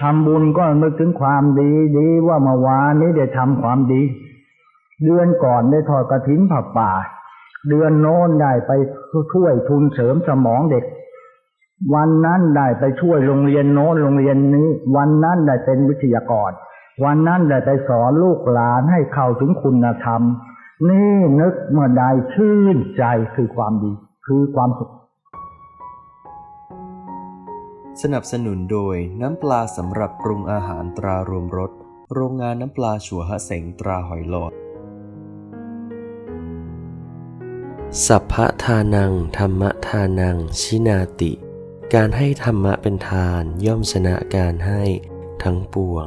ทำบุญก็นึกถึงความดีดีว่าเมื่อวานนี้ได้ทำความดี เดือนก่อนได้ทอดกระถินผับป่า เดือนโน้นได้ไปช่วยทุนเสริมสมองเด็ก วันนั้นได้ไปช่วยโรงเรียนโน้นโรงเรียนนี้ วันนั้นได้เป็นวิทยากร วันนั้นได้ไปสอนลูกหลานให้เข้าถึงคุณธรรม นี่นึกเมื่อใดชื่นใจคือความดี คือความสุข สนับสนุนโดยน้ำปลาสำหรับปรุงอาหารตรารวมรส โรงงานน้ำปลาชัวฮะเสงตราหอยหลอด สัพพะทานัง ธรรมทานัง ชินาติ การให้ธรรมะเป็นทานย่อมชนะการให้ทั้งปวง